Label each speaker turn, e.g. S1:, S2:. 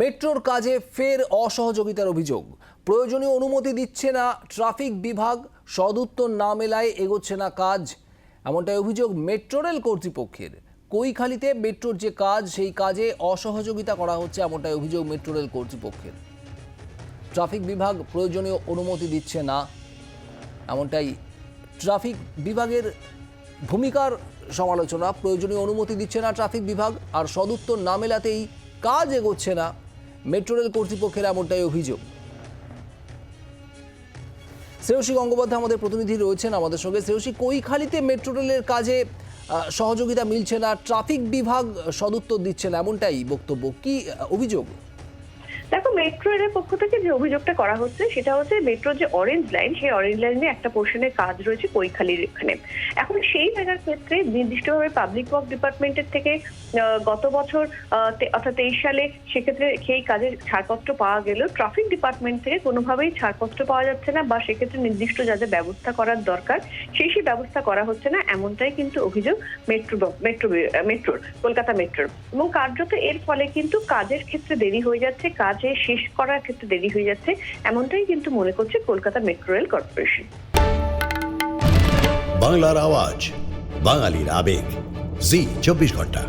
S1: মেট্রোর কাজে ফের অসহযোগিতার অভিযোগ। প্রয়োজনীয় অনুমতি দিচ্ছে না ট্রাফিক বিভাগ, সদুত্তর না মেলায় এগোচ্ছে না কাজ। এমনটাই অভিযোগ মেট্রো রেল কর্তৃপক্ষের। কৈখালিতে মেট্রোর যে কাজ, সেই কাজে অসহযোগিতা করা হচ্ছে এমনটাই অভিযোগ মেট্রো রেল কর্তৃপক্ষের। ট্রাফিক বিভাগ প্রয়োজনীয় অনুমতি দিচ্ছে না। এমনটাই ট্রাফিক বিভাগের ভূমিকার সমালোচনা। প্রয়োজনীয় অনুমতি দিচ্ছে না ট্রাফিক বিভাগ, আর সদুত্তর না মেলাতেই কাজ এগোচ্ছে না। মেট্রো রেল কর্তৃপক্ষের এমনটাই অভিযোগ। শ্রেয়সী গঙ্গোপাধ্যায় আমাদের প্রতিনিধি রয়েছেন আমাদের সঙ্গে। শ্রেয়সী, কৈখালিতে মেট্রো রেলের কাজে সহযোগিতা মিলছে না, ট্রাফিক বিভাগ সদুত্তর দিচ্ছে না এমনটাই বক্তব্য। কি অভিযোগ?
S2: দেখো মেট্রো এর পক্ষ থেকে যে অভিযোগটা করা হচ্ছে, সেটা হচ্ছে মেট্রোর যে অরেঞ্জ লাইন সেই অরেঞ্জ লাইনে একটা পোর্শনের কাজ রয়েছে কৈখালির এখানে। এখন সেই জায়গার ক্ষেত্রে নির্দিষ্টভাবে পাবলিক ওয়ার্ক ডিপার্টমেন্টের থেকে গত বছর অর্থাৎ তেইশ সালে, সেক্ষেত্রে সেই কাজের ছাড়পত্র পাওয়া গেলেও ট্রাফিক ডিপার্টমেন্ট থেকে কোনোভাবেই ছাড়পত্র পাওয়া যাচ্ছে না বা সেক্ষেত্রে নির্দিষ্ট যা যা ব্যবস্থা করার দরকার, সেই সেই ব্যবস্থা করা হচ্ছে না। এমনটাই কিন্তু অভিযোগ মেট্রো মেট্রো মেট্রোর কলকাতা মেট্রোর এবং কার্যত এর ফলে কিন্তু কাজের ক্ষেত্রে দেরি হয়ে যাচ্ছে। কাজে শেষ করার ক্ষেত্রে দেরি হয়ে যাচ্ছে, এমনটাই কিন্তু মনে করছে কলকাতা মেট্রো রেল কর্পোরেশন।
S3: বাংলার আওয়াজ, বাঙালির আবেগ। জি, চব্বিশ ঘণ্টা।